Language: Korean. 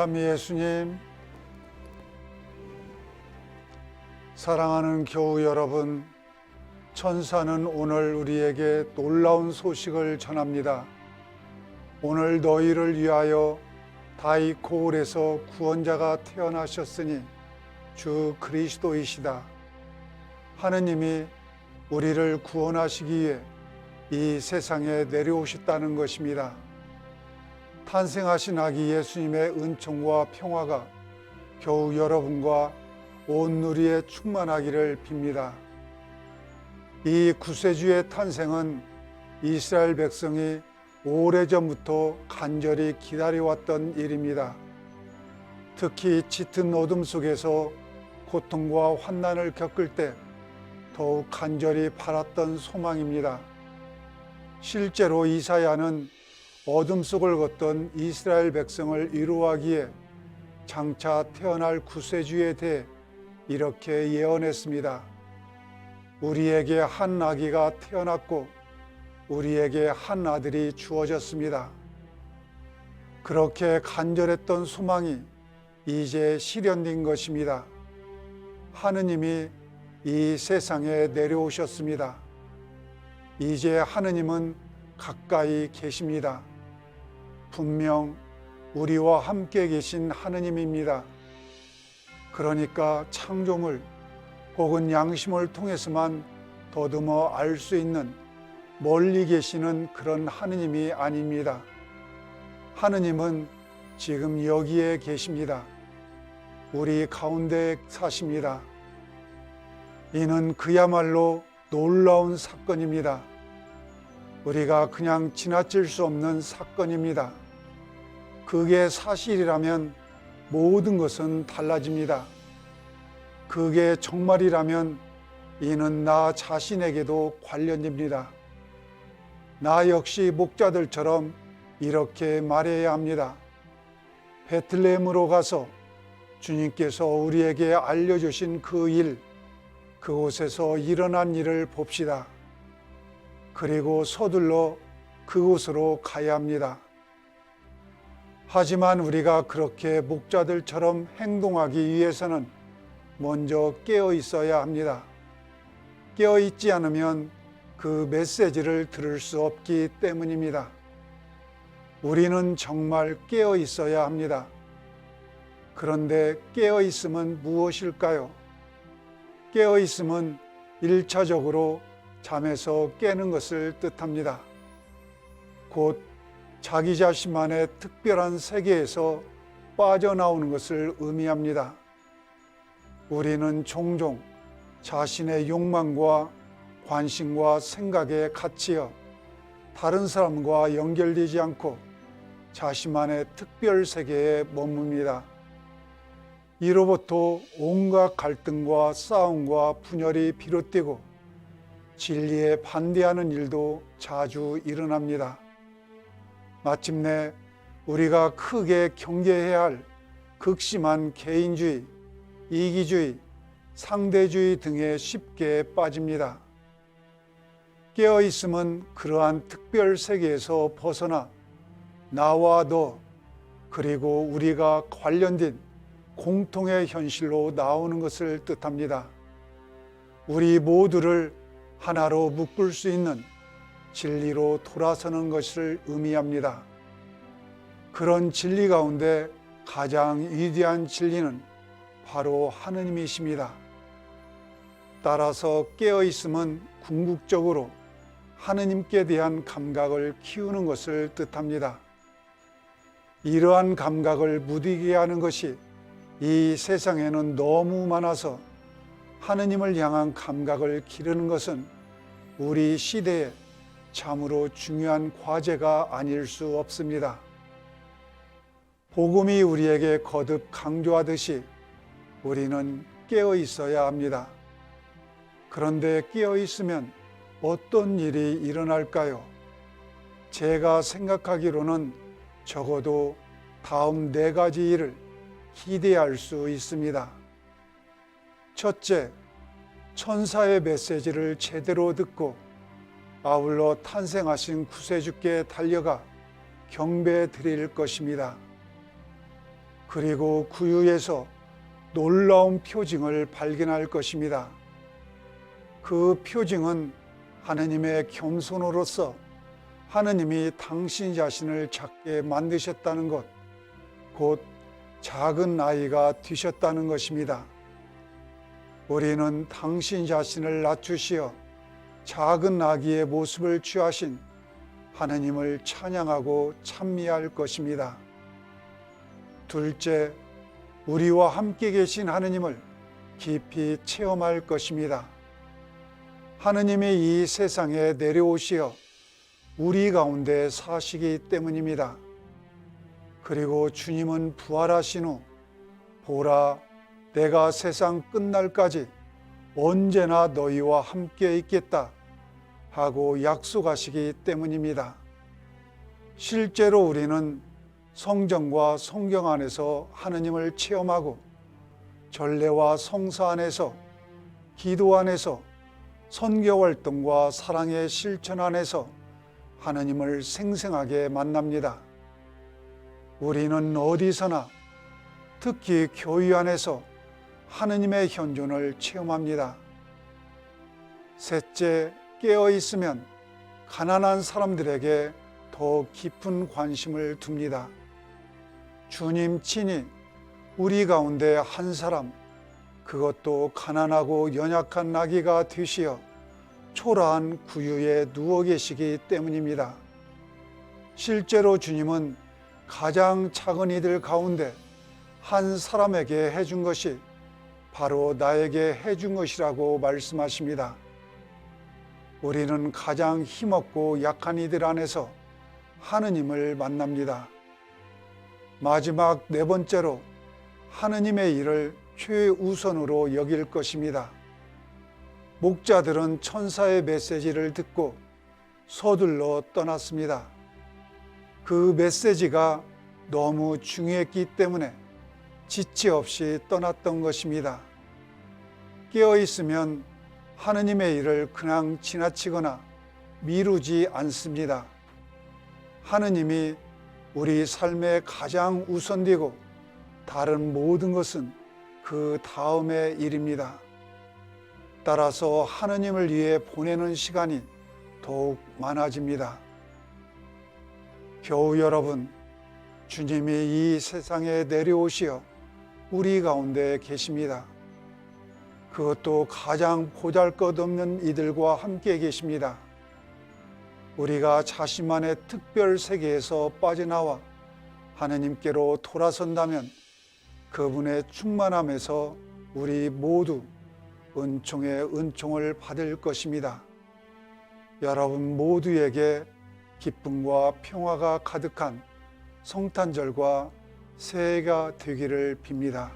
참 예수님, 사랑하는 교우 여러분, 천사는 오늘 우리에게 놀라운 소식을 전합니다. 오늘 너희를 위하여 다이 고을에서 구원자가 태어나셨으니 주 그리스도이시다. 하느님이 우리를 구원하시기 위해 이 세상에 내려오셨다는 것입니다. 탄생하신 아기 예수님의 은총과 평화가 겨우 여러분과 온 누리에 충만하기를 빕니다. 이 구세주의 탄생은 이스라엘 백성이 오래전부터 간절히 기다려왔던 일입니다. 특히 짙은 어둠 속에서 고통과 환난을 겪을 때 더욱 간절히 바랐던 소망입니다. 실제로 이사야는 어둠 속을 걷던 이스라엘 백성을 이루하기에 장차 태어날 구세주에 대해 이렇게 예언했습니다. 우리에게 한 아기가 태어났고 우리에게 한 아들이 주어졌습니다. 그렇게 간절했던 소망이 이제 실현된 것입니다. 하느님이 이 세상에 내려오셨습니다. 이제 하느님은 가까이 계십니다. 분명 우리와 함께 계신 하느님입니다. 그러니까 창조물 혹은 양심을 통해서만 더듬어 알 수 있는 멀리 계시는 그런 하느님이 아닙니다. 하느님은 지금 여기에 계십니다. 우리 가운데 사십니다. 이는 그야말로 놀라운 사건입니다. 우리가 그냥 지나칠 수 없는 사건입니다. 그게 사실이라면 모든 것은 달라집니다. 그게 정말이라면 이는 나 자신에게도 관련됩니다. 나 역시 목자들처럼 이렇게 말해야 합니다. 베틀레헴으로 가서 주님께서 우리에게 알려주신 그 일, 그곳에서 일어난 일을 봅시다. 그리고 서둘러 그곳으로 가야 합니다. 하지만 우리가 그렇게 목자들처럼 행동하기 위해서는 먼저 깨어 있어야 합니다. 깨어 있지 않으면 그 메시지를 들을 수 없기 때문입니다. 우리는 정말 깨어 있어야 합니다. 그런데 깨어 있음은 무엇일까요? 깨어 있음은 일차적으로 잠에서 깨는 것을 뜻합니다. 곧 자기 자신만의 특별한 세계에서 빠져나오는 것을 의미합니다. 우리는 종종 자신의 욕망과 관심과 생각에 갇히어 다른 사람과 연결되지 않고 자신만의 특별 세계에 머뭅니다. 이로부터 온갖 갈등과 싸움과 분열이 비롯되고 진리에 반대하는 일도 자주 일어납니다. 마침내 우리가 크게 경계해야 할 극심한 개인주의, 이기주의, 상대주의 등에 쉽게 빠집니다. 깨어 있음은 그러한 특별 세계에서 벗어나 나와 너 그리고 우리가 관련된 공통의 현실로 나오는 것을 뜻합니다. 우리 모두를 하나로 묶을 수 있는 진리로 돌아서는 것을 의미합니다. 그런 진리 가운데 가장 위대한 진리는 바로 하느님이십니다. 따라서 깨어 있음은 궁극적으로 하느님께 대한 감각을 키우는 것을 뜻합니다. 이러한 감각을 무디게 하는 것이 이 세상에는 너무 많아서 하느님을 향한 감각을 기르는 것은 우리 시대에 참으로 중요한 과제가 아닐 수 없습니다. 복음이 우리에게 거듭 강조하듯이 우리는 깨어 있어야 합니다. 그런데 깨어 있으면 어떤 일이 일어날까요? 제가 생각하기로는 적어도 다음 네 가지 일을 기대할 수 있습니다. 첫째, 천사의 메시지를 제대로 듣고 아울러 탄생하신 구세주께 달려가 경배 드릴 것입니다. 그리고 구유에서 놀라운 표징을 발견할 것입니다. 그 표징은 하느님의 겸손으로서 하느님이 당신 자신을 작게 만드셨다는 것, 곧 작은 아이가 되셨다는 것입니다. 우리는 당신 자신을 낮추시어 작은 아기의 모습을 취하신 하느님을 찬양하고 찬미할 것입니다. 둘째, 우리와 함께 계신 하느님을 깊이 체험할 것입니다. 하느님이 이 세상에 내려오시어 우리 가운데 사시기 때문입니다. 그리고 주님은 부활하신 후 보라 내가 세상 끝날까지 언제나 너희와 함께 있겠다 하고 약속하시기 때문입니다. 실제로 우리는 성전과 성경 안에서 하느님을 체험하고 전례와 성사 안에서 기도 안에서 선교 활동과 사랑의 실천 안에서 하느님을 생생하게 만납니다. 우리는 어디서나 특히 교회 안에서 하느님의 현존을 체험합니다. 셋째, 깨어 있으면 가난한 사람들에게 더 깊은 관심을 둡니다. 주님 친히 우리 가운데 한 사람, 그것도 가난하고 연약한 나귀가 되시어 초라한 구유에 누워 계시기 때문입니다. 실제로 주님은 가장 작은 이들 가운데 한 사람에게 해준 것이 바로 나에게 해준 것이라고 말씀하십니다. 우리는 가장 힘없고 약한 이들 안에서 하느님을 만납니다. 마지막 네 번째로 하느님의 일을 최우선으로 여길 것입니다. 목자들은 천사의 메시지를 듣고 서둘러 떠났습니다. 그 메시지가 너무 중요했기 때문에 지체 없이 떠났던 것입니다. 깨어 있으면 하느님의 일을 그냥 지나치거나 미루지 않습니다. 하느님이 우리 삶의 가장 우선되고 다른 모든 것은 그 다음의 일입니다. 따라서 하느님을 위해 보내는 시간이 더욱 많아집니다. 겨우 여러분, 주님이 이 세상에 내려오시어 우리 가운데 계십니다. 그것도 가장 보잘 것 없는 이들과 함께 계십니다. 우리가 자신만의 특별 세계에서 빠져나와 하느님께로 돌아선다면 그분의 충만함에서 우리 모두 은총의 은총을 받을 것입니다. 여러분 모두에게 기쁨과 평화가 가득한 성탄절과 새해가 되기를 빕니다.